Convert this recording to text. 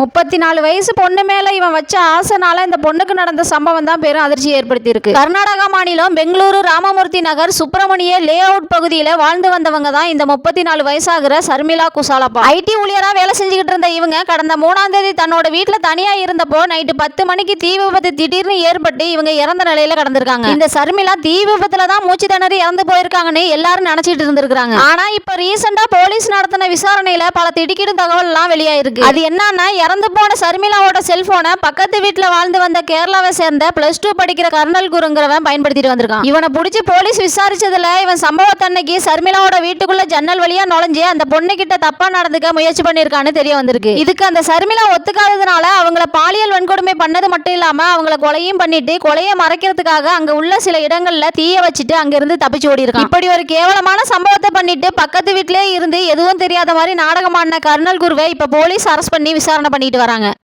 முப்பத்தி நாலு வயசு பொண்ணு மேல இவன் வச்ச ஆசைனால இந்த பொண்ணுக்கு நடந்த சம்பவம் தான் பெரும் அதிர்ச்சி ஏற்படுத்தியிருக்கு. கர்நாடகா மாநிலம் பெங்களூரு ராமமூர்த்தி நகர் சுப்பிரமணிய லே அவுட் பகுதியில வாழ்ந்து வந்தவங்க தான் இந்த முப்பத்தி நாலு வயசாகிற சர்மிளா குசாலப்பா. ஐடி ஊழியரா வேலை செஞ்சுக்கிட்டு இருந்த இவங்க கடந்த மூணாம் தேதி தன்னோட வீட்டுல தனியா இருந்தப்போ நைட்டு பத்து மணிக்கு தீ விபத்து திடீர்னு ஏற்பட்டு இவங்க இறந்த நிலையில கடந்திருக்காங்க. இந்த சர்மிளா தீ விபத்துல தான் மூச்சு திணறி இறந்து போயிருக்காங்கன்னு எல்லாரும் நினைச்சிட்டு இருந்திருக்காங்க ஆனா இப்ப ரீசெண்டா போலீஸ் நடத்தின விசாரணையில பல திடுக்கிடும் தகவல் எல்லாம் வெளியாயிருக்கு. அது என்னன்னா இறந்து போன சர்மிளாவோட செல்போனை பக்கத்து வீட்டுல வாழ்ந்து வந்த கேரளாவை சேர்ந்த பிளஸ் டூ படிக்கிற கர்னல் குருங்கிறவன் பயன்படுத்திட்டு வந்திருக்கான். இவனை பிடிச்சி போலீஸ் விசாரிச்சதுல இவன் சம்பவத்தன்னைக்கு சர்மிளாவோட வீட்டுக்குள்ள ஜன்னல் வழியா நுழைஞ்சு அந்த பொண்ணு கிட்ட தப்பா நடந்துக்க முயற்சி பண்ணிருக்கான்னு தெரிய வந்திருக்கு. இதுக்கு அந்த சர்மிளா ஒத்துக்காததுனால அவங்கள பாலியல் வன்கொடுமை பண்ணது மட்டும் இல்லாம அவங்கள கொலையும் பண்ணிட்டு கொலையை மறைக்கிறதுக்காக அங்க உள்ள சில இடங்கள்ல தீய வச்சுட்டு அங்கிருந்து தப்பிச்சு ஓடி இருக்கான் இப்படி ஒரு கேவலமான சம்பவத்தை பண்ணிட்டு பக்கத்து வீட்டிலே இருந்து எதுவும் தெரியாத மாதிரி நாடகமான கர்னல் குருவை இப்ப போலீஸ் அரெஸ்ட் பண்ணி விசாரணை பண்ணிட்டு வராங்க.